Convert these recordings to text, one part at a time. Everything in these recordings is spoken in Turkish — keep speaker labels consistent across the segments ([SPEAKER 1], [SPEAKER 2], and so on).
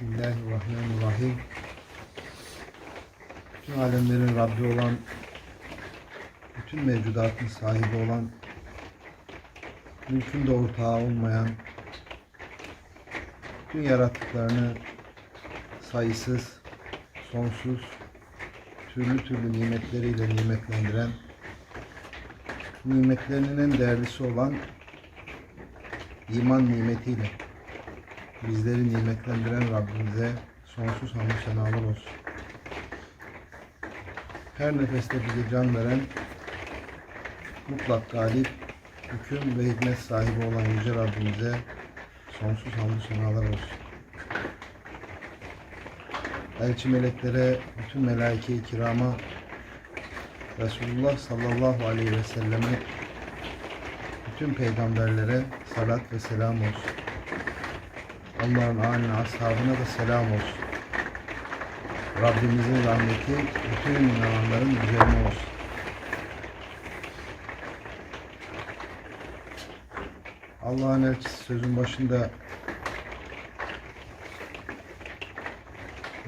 [SPEAKER 1] Bismillahirrahmanirrahim. Bütün alemlerin Rabbi olan, bütün mevcudatın sahibi olan, mülkün de ortağı olmayan, bütün yarattıklarını sayısız, sonsuz, türlü türlü nimetleriyle nimetlendiren, nimetlerinin en değerlisi olan iman nimetiyle bizleri nimetlendiren Rabbimize sonsuz hamdü senalar olsun. Her nefeste bize can veren, mutlak galip, hüküm ve hikmet sahibi olan Yüce Rabbimize sonsuz hamdü senalar olsun. Elçi meleklere, bütün melaike-i kirama, Resulullah sallallahu aleyhi ve selleme, bütün peygamberlere salat ve selam olsun. Allah'ın âline, ashabına da selam olsun. Rabbimizin rahmeti bütün inananların üzerine olsun. Allah'ın elçisi sözün başında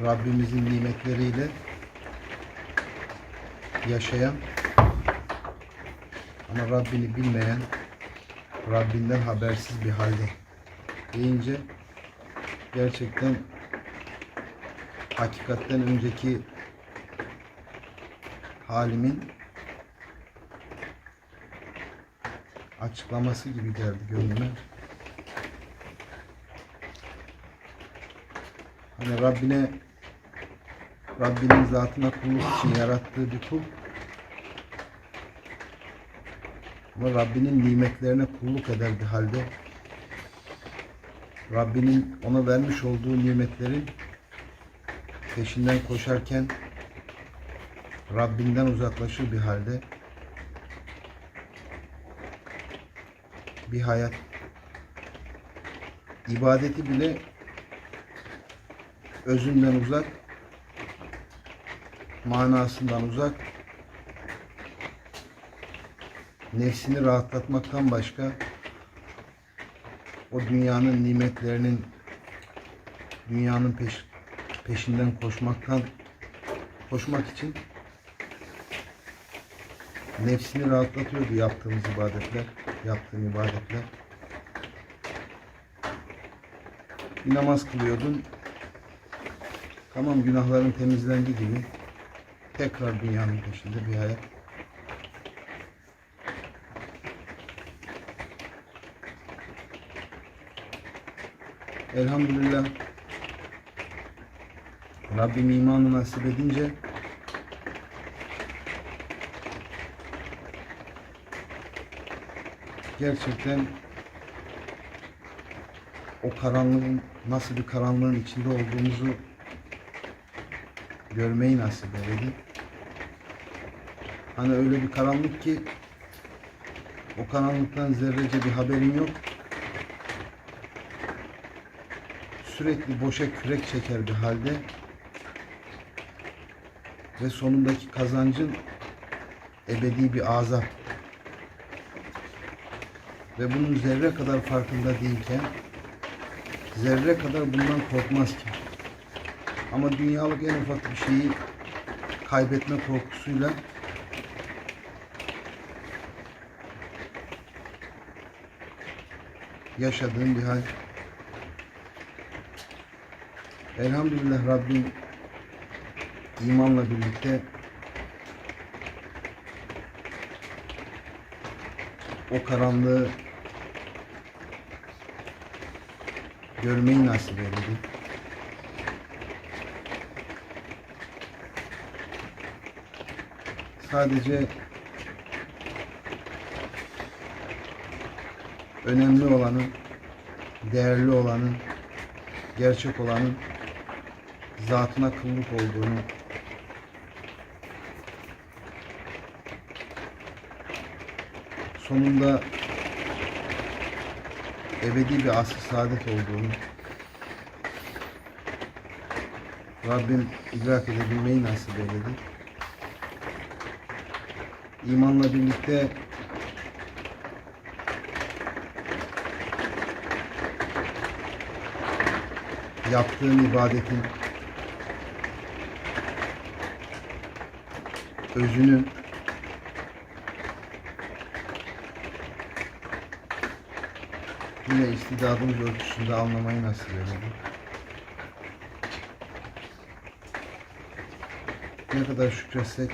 [SPEAKER 1] Rabbimizin nimetleriyle yaşayan ama Rabbini bilmeyen, Rabbinden habersiz bir halde deyince gerçekten hakikatten önceki halimin açıklaması gibi geldi gönlüme. Hani Rabbine Rabbinin zatına kulluk için yarattığı bir kul ama Rabbinin nimetlerine kulluk eder bir halde Rabbinin ona vermiş olduğu nimetlerin peşinden koşarken Rabbinden uzaklaşır bir halde bir hayat ibadeti bile özünden uzak manasından uzak nefsini rahatlatmaktan başka o dünyanın nimetlerinin dünyanın peş, peşinden koşmaktan koşmak için nefsini rahatlatıyordu yaptığımız ibadetler, yaptığım ibadetler. Bir namaz kılıyordun. Tamam günahların temizlendi gibi tekrar dünyanın peşinde bir hayat. Elhamdülillah Rabbim imanı nasip edince gerçekten o karanlığın nasıl bir karanlığın içinde olduğumuzu görmeyi nasip eyledi. Hani öyle bir karanlık ki o karanlıktan zerrece bir haberin yok. Sürekli boşa kürek çeker bir halde ve sonundaki kazancın ebedi bir azap. Ve bunun zerre kadar farkında değilken zerre kadar bundan korkmazken ama dünyalık en ufak bir şeyi kaybetme korkusuyla yaşadığım bir hal. Elhamdülillah Rabbim imanla birlikte o karanlığı görmeyi nasip eyledi. Sadece önemli olanın, değerli olanın, gerçek olanın zatına kıllık olduğunu sonunda ebedi bir asr saadet olduğunu Rabbim idrak edebilmeyi nasip eyledi. İmanla birlikte yaptığın ibadetin özünü yine istidadımız ölçüsünde anlamayı nasip eyledi. Ne kadar şükretsek,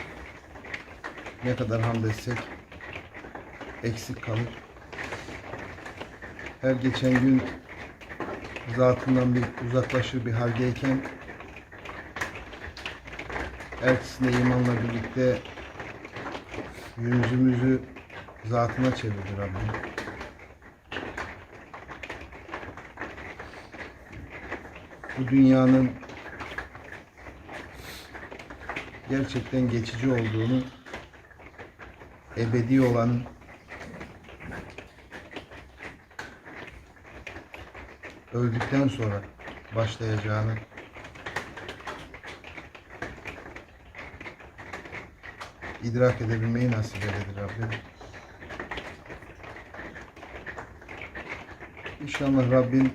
[SPEAKER 1] ne kadar hamd etsek eksik kalır. Her geçen gün zatından bir uzaklaşır bir haldeyken ertesinde imanla birlikte yüzümüzü zatına çevirdi Rabbim. Bu dünyanın gerçekten geçici olduğunu, ebedi olanın öldükten sonra başlayacağını idrak edebilmeyi nasip eyledi Rabbim. İnşallah Rabbim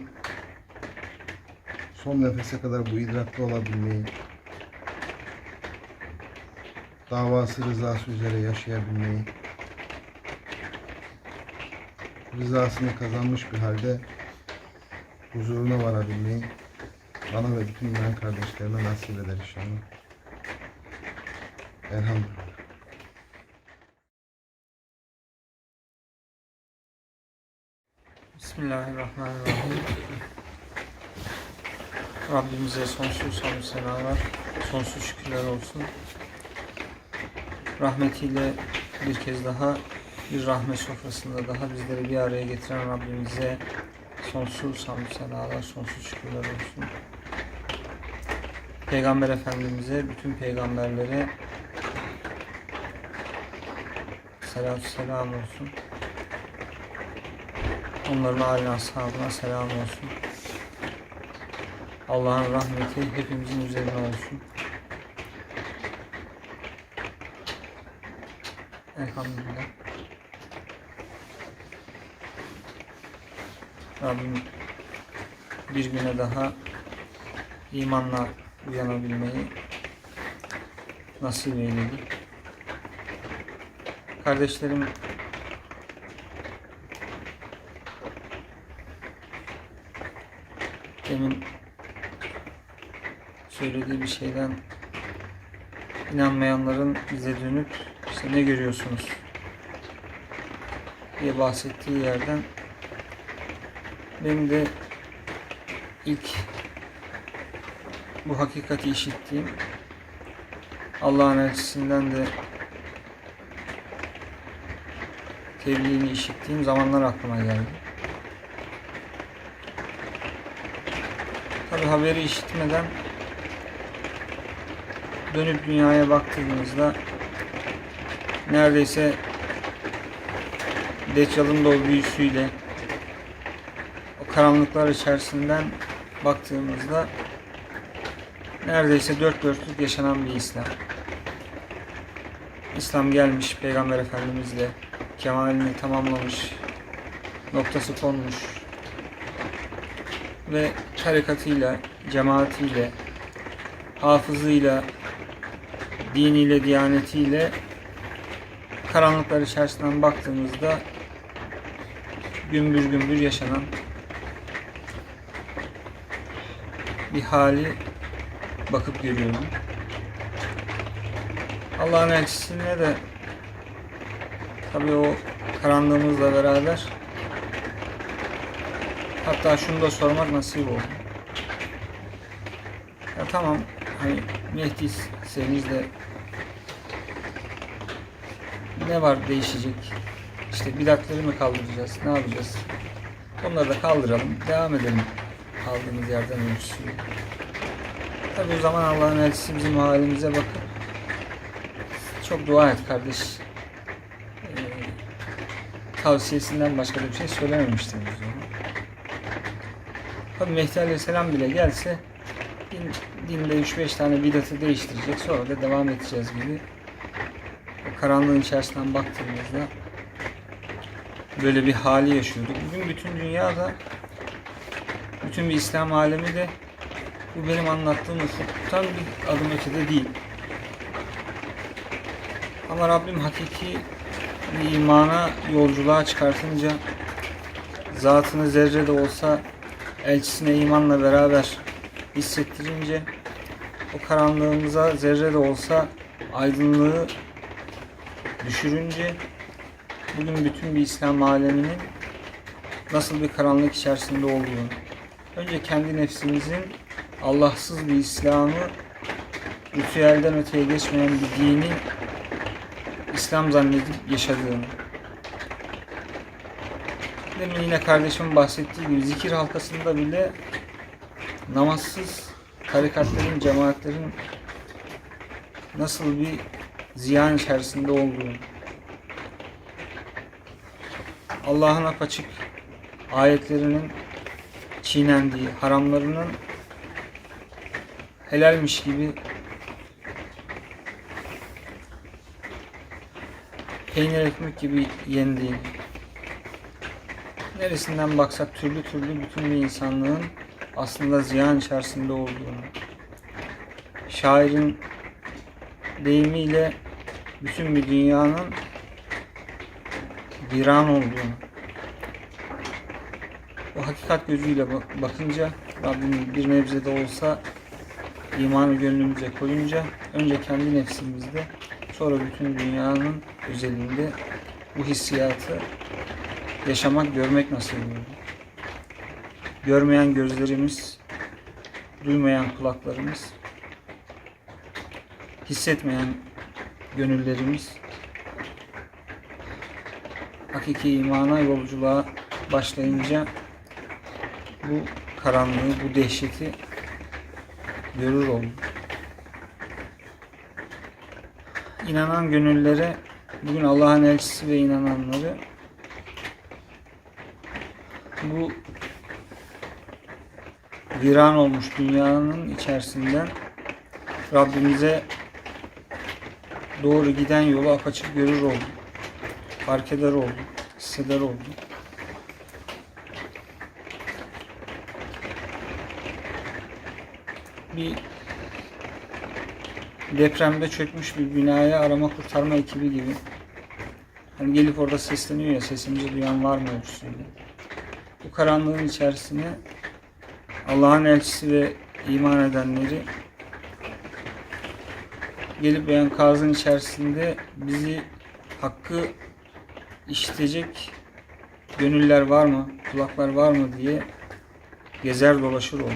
[SPEAKER 1] son nefese kadar bu idrakta olabilmeyi, davası rızası üzere yaşayabilmeyi, rızasını kazanmış bir halde huzuruna varabilmeyi bana ve bütün iman kardeşlerime nasip eder inşallah. Elhamdülillah.
[SPEAKER 2] Bismillahirrahmanirrahim. Rabbimize sonsuz hamd senalar, sonsuz şükürler olsun. Rahmetiyle bir kez daha bir rahmet sofrasında daha bizleri bir araya getiren Rabbimize sonsuz hamd senalar, sonsuz şükürler olsun. Peygamber Efendimiz'e, bütün peygamberlere selatü selam olsun. Onların aile ashabına selam olsun. Allah'ın rahmeti hepimizin üzerine olsun. Elhamdülillah. Rabbim bir güne daha imanla uyanabilmeyi nasip eyledi. Kardeşlerim demin söylediği bir şeyden inanmayanların bize dönüp işte ne görüyorsunuz diye bahsettiği yerden benim de ilk bu hakikati işittiğim Allah'ın elçisinden de tebliğini işittiğim zamanlar aklıma geldi. Tabi haberi işitmeden dönüp dünyaya baktığımızda neredeyse Deccal'ın da o büyüsüyle o karanlıklar içerisinden baktığımızda neredeyse dört dörtlük yaşanan bir İslam. İslam gelmiş Peygamber Efendimizle kemalini tamamlamış, noktası konmuş, ve tarikatıyla, cemaatiyle, hafızıyla, diniyle, diyanetiyle karanlıklar içerisinden baktığımızda gümbür gümbür yaşanan bir hali bakıp görüyorum. Allah'ın elçisine de tabii o karanlığımızla beraber Hatta şunu da sormak nasip oldu. Ya tamam hani Mehdi'seniz de ne var değişecek? İşte bidatları mı kaldıracağız? Ne yapacağız? Onları da kaldıralım. Devam edelim. Kaldığımız yerden ölçüsüyle. Tabi o zaman Allah'ın elçisi bizim halimize bakıp çok dua et kardeş. Ee, tavsiyesinden başka bir şey söylememiştim. Tabi Mehdi Aleyhisselam bile gelse din, dinde 3-5 tane bidatı değiştirecek sonra da devam edeceğiz gibi o karanlığın içerisinden baktığımızda böyle bir hali yaşıyorduk. Bugün bütün dünyada bütün bir İslam alemi de Bu benim anlattığım ufuktan bir adım ötede değil. Ama Rabbim hakiki bir imana yolculuğa çıkartınca zatını zerre de olsa elçisine imanla beraber hissettirince o karanlığımıza zerre de olsa aydınlığı düşürünce bugün bütün bir İslam aleminin nasıl bir karanlık içerisinde olduğunu önce kendi nefsimizin Allahsız bir İslam'ı ritüelden öteye geçmeyen bir dini İslam zannedip yaşadığını Demin yine kardeşimin bahsettiği gibi zikir halkasında bile namazsız tarikatların, cemaatlerin nasıl bir ziyan içerisinde olduğunu Allah'ın apaçık ayetlerinin çiğnendiği, haramlarının helalmiş gibi peynir ekmek gibi yendiğini neresinden baksak türlü türlü bütün bir insanlığın aslında ziyan içerisinde olduğunu şairin deyimiyle bütün bir dünyanın viran olduğunu. O hakikat gözüyle bak- bakınca Rabbim bir nebze de olsa imanı gönlümüze koyunca önce kendi nefsimizde sonra bütün dünyanın özelinde bu hissiyatı yaşamak, görmek nasip oluyor. Görmeyen gözlerimiz, duymayan kulaklarımız, hissetmeyen gönüllerimiz hakiki imana yolculuğa başlayınca bu karanlığı, bu dehşeti görür olduk. İnanan gönüllere bugün Allah'ın elçisi ve inananları bu viran olmuş dünyanın içerisinden Rabbimize doğru giden yolu apaçık görür oldu. Fark eder oldu. Hisseder oldu. Bir depremde çökmüş bir binaya arama kurtarma ekibi gibi. Hani gelip orada sesleniyor ya sesimizi duyan var mı ölçüsüyle. Bu karanlığın içerisine Allah'ın elçisi ve iman edenleri gelip bu enkazın içerisinde bizi hakkı işitecek gönüller var mı, kulaklar var mı diye gezer dolaşır oldu.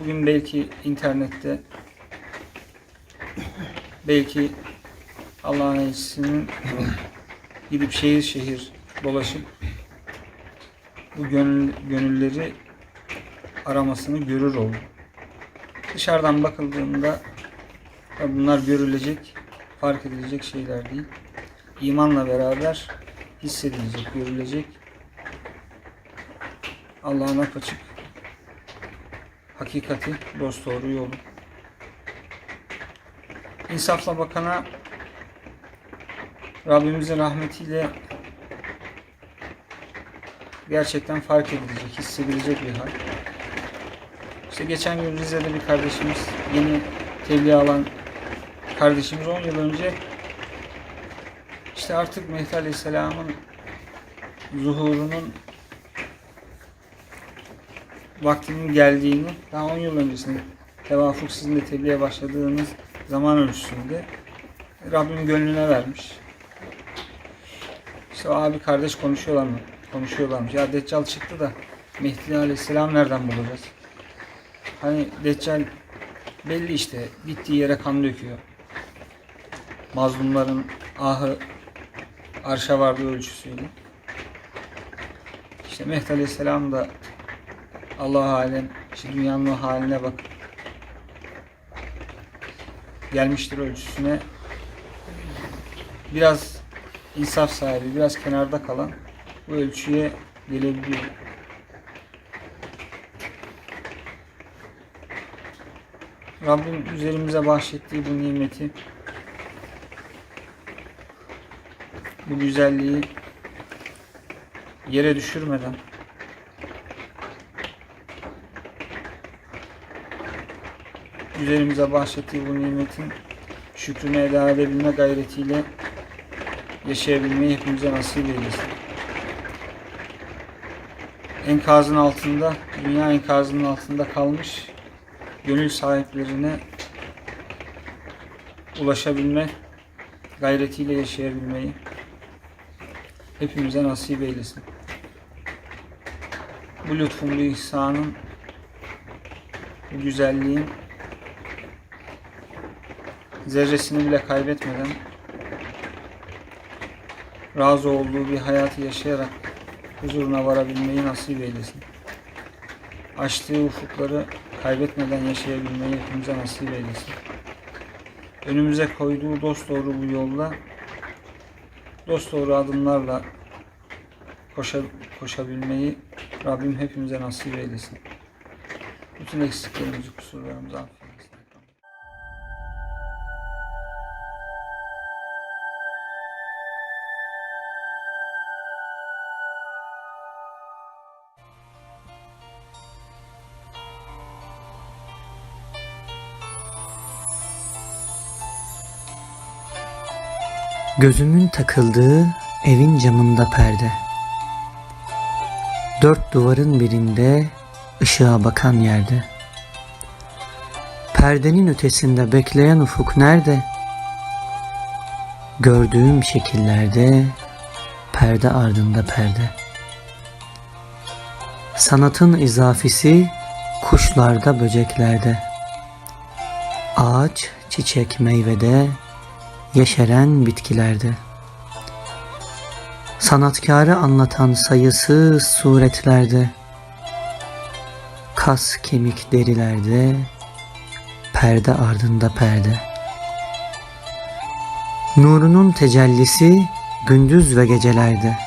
[SPEAKER 2] Bugün belki internette belki Allah'ın elçisinin gidip şehir şehir dolaşıp bu gönül, gönülleri aramasını görür oldu. Dışarıdan bakıldığında bunlar görülecek, fark edilecek şeyler değil. İmanla beraber hissedilecek, görülecek. Allah'ın apaçık hakikati, dost doğru yolu. İnsafla bakana Rabbimizin rahmetiyle gerçekten fark edilecek, hissedilecek bir hal. İşte geçen gün Rize'de bir kardeşimiz, yeni tebliğ alan kardeşimiz 10 yıl önce işte artık Mehdi Aleyhisselam'ın zuhurunun vaktinin geldiğini daha 10 yıl öncesinde tevafuk sizin tebliğe başladığınız zaman ölçüsünde Rabbim gönlüne vermiş. İşte abi kardeş konuşuyorlar mı? Konuşuyorlarmış. Ya Deccal çıktı da Mehdi Aleyhisselam nereden bulacağız? Hani Deccal belli işte gittiği yere kan döküyor. Mazlumların ahı arşa vardığı ölçüsüyle. İşte Mehdi Aleyhisselam da Allah alem işte dünyanın haline bak gelmiştir ölçüsüne biraz insaf sahibi, biraz kenarda kalan bu ölçüye gelebiliyor. Rabbim üzerimize bahşettiği bu nimeti, bu güzelliği yere düşürmeden üzerimize bahşettiği bu nimetin şükrünü eda edebilme gayretiyle yaşayabilmeyi hepimize nasip eylesin. Enkazın altında, dünya enkazının altında kalmış gönül sahiplerine ulaşabilme gayretiyle yaşayabilmeyi hepimize nasip eylesin. Bu lütfun, bu ihsanın, bu güzelliğin zerresini bile kaybetmeden razı olduğu bir hayatı yaşayarak huzuruna varabilmeyi nasip eylesin. Açtığı ufukları kaybetmeden yaşayabilmeyi hepimize nasip eylesin. Önümüze koyduğu dosdoğru bu yolda dosdoğru adımlarla koşa, koşabilmeyi Rabbim hepimize nasip eylesin. Bütün eksiklerimizi, kusurlarımızı affeylesin.
[SPEAKER 3] Gözümün takıldığı evin camında perde. Dört duvarın birinde ışığa bakan yerde. Perdenin ötesinde bekleyen ufuk nerede? Gördüğüm şekillerde perde ardında perde. Sanatın izafisi kuşlarda böceklerde. Ağaç, çiçek, meyvede yeşeren bitkilerde. Sanatkarı anlatan sayısız suretlerde, kas kemik derilerde, perde ardında perde. Nurunun tecellisi gündüz ve gecelerde.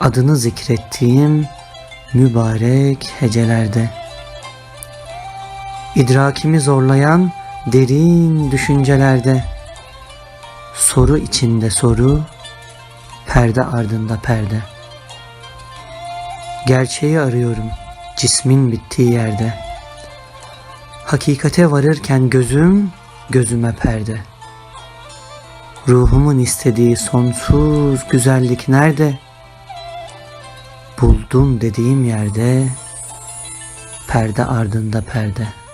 [SPEAKER 3] Adını zikrettiğim mübarek hecelerde. İdrakimi zorlayan derin düşüncelerde soru içinde soru, perde ardında perde. Gerçeği arıyorum cismin bittiği yerde. Hakikate varırken gözüm gözüme perde. Ruhumun istediği sonsuz güzellik nerede? Buldum dediğim yerde perde ardında perde.''